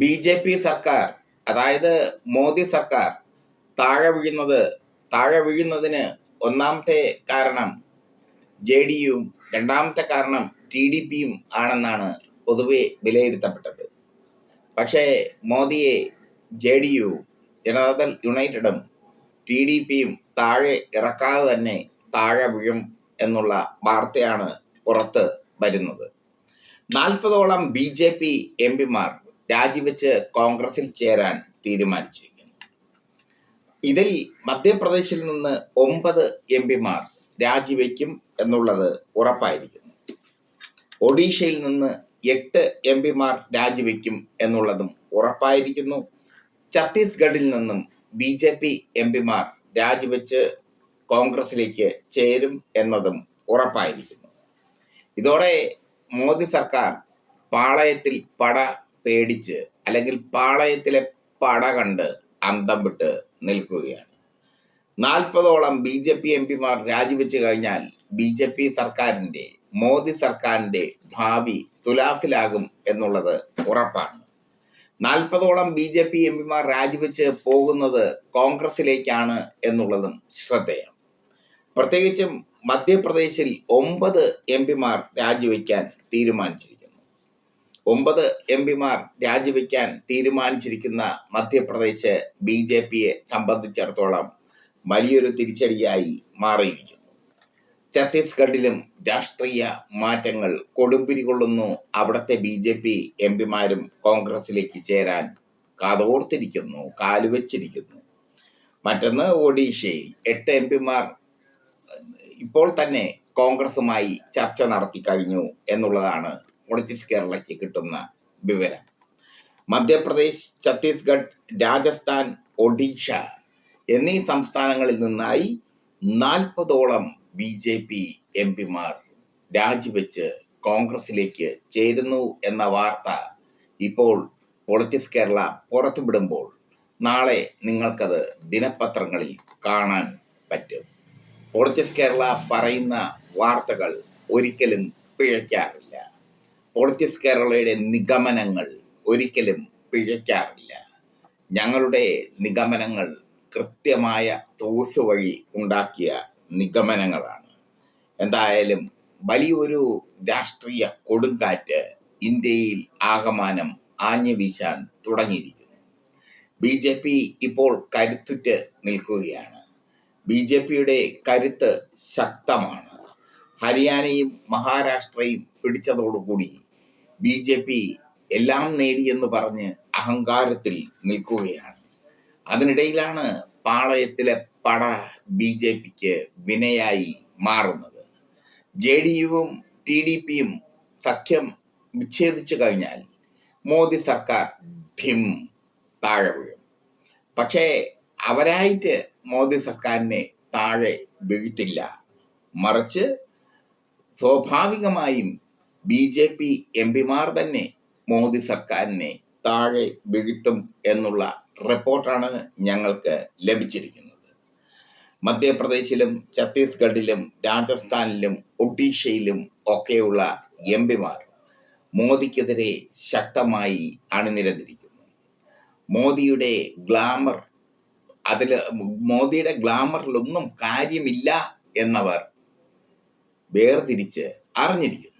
B J P സർക്കാർ അതായത് മോദി സർക്കാർ താഴെ വീഴുന്നത് താഴെ വീഴുന്നതിന് ഒന്നാമത്തെ കാരണം ജെ ഡി യുവും രണ്ടാമത്തെ കാരണം ടി ഡി പിയും ആണെന്നാണ് പൊതുവെ വിലയിരുത്തപ്പെട്ടത്. പക്ഷേ മോദിയെ ജെ ഡി യു ജനതാദൾ യുണൈറ്റഡും ടി ഡി പിയും താഴെ ഇറക്കാതെ തന്നെ താഴെ വീഴും എന്നുള്ള വാർത്തയാണ് പുറത്ത് വരുന്നത്. നാൽപ്പതോളം ബി ജെ പി എം പിമാർ രാജിവെച്ച് കോൺഗ്രസിൽ ചേരാൻ തീരുമാനിച്ചിരിക്കുന്നു. ഇതിൽ മധ്യപ്രദേശിൽ നിന്ന് ഒമ്പത് എം പിമാർ രാജിവെക്കും എന്നുള്ളത് ഉറപ്പായിരിക്കുന്നു. ഒഡീഷയിൽ നിന്ന് എട്ട് എം പിമാർ രാജിവെക്കും എന്നുള്ളതും ഉറപ്പായിരിക്കുന്നു. ഛത്തീസ്ഗഡിൽ നിന്നും ബി ജെ പി എം പിമാർ രാജിവെച്ച് കോൺഗ്രസിലേക്ക് ചേരും എന്നതും ഉറപ്പായിരിക്കുന്നു. ഇതോടെ മോദി സർക്കാർ പാളയത്തിൽ പട പേടിച്ച് അല്ലെങ്കിൽ പാളയത്തിലെ പട കണ്ട് അന്തം വിട്ട് നിൽക്കുകയാണ്. നാൽപ്പതോളം ബി ജെ പി എം പിമാർ രാജിവെച്ച് കഴിഞ്ഞാൽ ബി ജെ പി സർക്കാരിന്റെ മോദി സർക്കാരിന്റെ ഭാവി തുലാസിലാകും എന്നുള്ളത് ഉറപ്പാണ്. നാൽപ്പതോളം ബി ജെ പി എം പിമാർ രാജിവെച്ച് പോകുന്നത് കോൺഗ്രസിലേക്കാണ് എന്നുള്ളതും ശ്രദ്ധേയം. പ്രത്യേകിച്ചും മധ്യപ്രദേശിൽ ഒമ്പത് എം പിമാർ രാജിവെക്കാൻ തീരുമാനിച്ചിരിക്കുന്നു. ഒമ്പത് എം പിമാർ രാജിവെക്കാൻ തീരുമാനിച്ചിരിക്കുന്ന മധ്യപ്രദേശ് ബി ജെ പിയെ സംബന്ധിച്ചിടത്തോളം വലിയൊരു തിരിച്ചടിയായി മാറിയിരിക്കുന്നു. ഛത്തീസ്ഗഡിലും രാഷ്ട്രീയ മാറ്റങ്ങൾ കൊടുമ്പിരി കൊള്ളുന്നു അവിടുത്തെ ബി ജെ പി എം പിമാരും കോൺഗ്രസിലേക്ക് ചേരാൻ കാതോർത്തിരിക്കുന്നു കാലുവച്ചിരിക്കുന്നു. മറ്റൊന്ന് ഒഡീഷയിൽ എട്ട് എം പിമാർ ഇപ്പോൾ തന്നെ കോൺഗ്രസുമായി ചർച്ച നടത്തി കഴിഞ്ഞു എന്നുള്ളതാണ് പൊളിറ്റിക്സ് കേരളയ്ക്ക് കിട്ടുന്ന വിവരം. മധ്യപ്രദേശ് ഛത്തീസ്ഗഡ് രാജസ്ഥാൻ ഒഡീഷ എന്നീ സംസ്ഥാനങ്ങളിൽ നിന്നായി നാൽപ്പതോളം ബി ജെ പി എം പിമാർ രാജിവെച്ച് കോൺഗ്രസിലേക്ക് ചേരുന്നു എന്ന വാർത്ത ഇപ്പോൾ പൊളിറ്റിക്സ് കേരള പുറത്തുവിടുമ്പോൾ നാളെ നിങ്ങൾക്കത് ദിനപത്രങ്ങളിൽ കാണാൻ പറ്റും. പൊളിറ്റിക്സ് കേരള പറയുന്ന വാർത്തകൾ ഒരിക്കലും പിഴയ്ക്കാറില്ല. പൊളിറ്റിക്സ് കേരളയുടെ നിഗമനങ്ങൾ ഒരിക്കലും പിഴയ്ക്കാറില്ല. ഞങ്ങളുടെ നിഗമനങ്ങൾ കൃത്യമായ തോസ് വഴി ഉണ്ടാക്കിയ നിഗമനങ്ങളാണ്. എന്തായാലും വലിയൊരു രാഷ്ട്രീയ കൊടുങ്കാറ്റ് ഇന്ത്യയിൽ ആകമാനം ആഞ്ഞു വീശാൻ തുടങ്ങിയിരിക്കുന്നു. ബി ജെ പി ഇപ്പോൾ കരുത്തുറ്റ് നിൽക്കുകയാണ്. ബി ജെ പിയുടെ കരുത്ത് ശക്തമാണ്. ഹരിയാനയും മഹാരാഷ്ട്രയും പിടിച്ചതോടുകൂടി ബി ജെ പി എല്ലാം നേടിയെന്ന് പറഞ്ഞ് അഹങ്കാരത്തിൽ നിൽക്കുകയാണ്. അതിനിടയിലാണ് പാളയത്തിലെ പട ബി ജെ പിക്ക് വിനയായി മാറുന്നത്. ജെ ഡി യുവും ടി ഡി പിയും സഖ്യം വിച്ഛേദിച്ചു കഴിഞ്ഞാൽ മോദി സർക്കാർ ഭിം താഴെ വീഴും. പക്ഷേ അവരായിട്ട് മോദി സർക്കാരിനെ താഴെ വീഴ്ത്തില്ല. മറിച്ച് സ്വാഭാവികമായും ബി ജെ പി എം പിമാർ തന്നെ മോദി സർക്കാരിനെ താഴെ വീഴ്ത്തും എന്നുള്ള റിപ്പോർട്ടാണ് ഞങ്ങൾക്ക് ലഭിച്ചിരിക്കുന്നത്. മധ്യപ്രദേശിലും ഛത്തീസ്ഗഡിലും രാജസ്ഥാനിലും ഒഡീഷയിലും ഒക്കെയുള്ള എം പിമാർ മോദിക്കെതിരെ ശക്തമായി അണിനിരന്നിരിക്കുന്നു. മോദിയുടെ ഗ്ലാമർ അതിൽ മോദിയുടെ ഗ്ലാമറിലൊന്നും കാര്യമില്ല എന്നവർ വേർതിരിച്ച് അറിഞ്ഞിരിക്കുന്നു.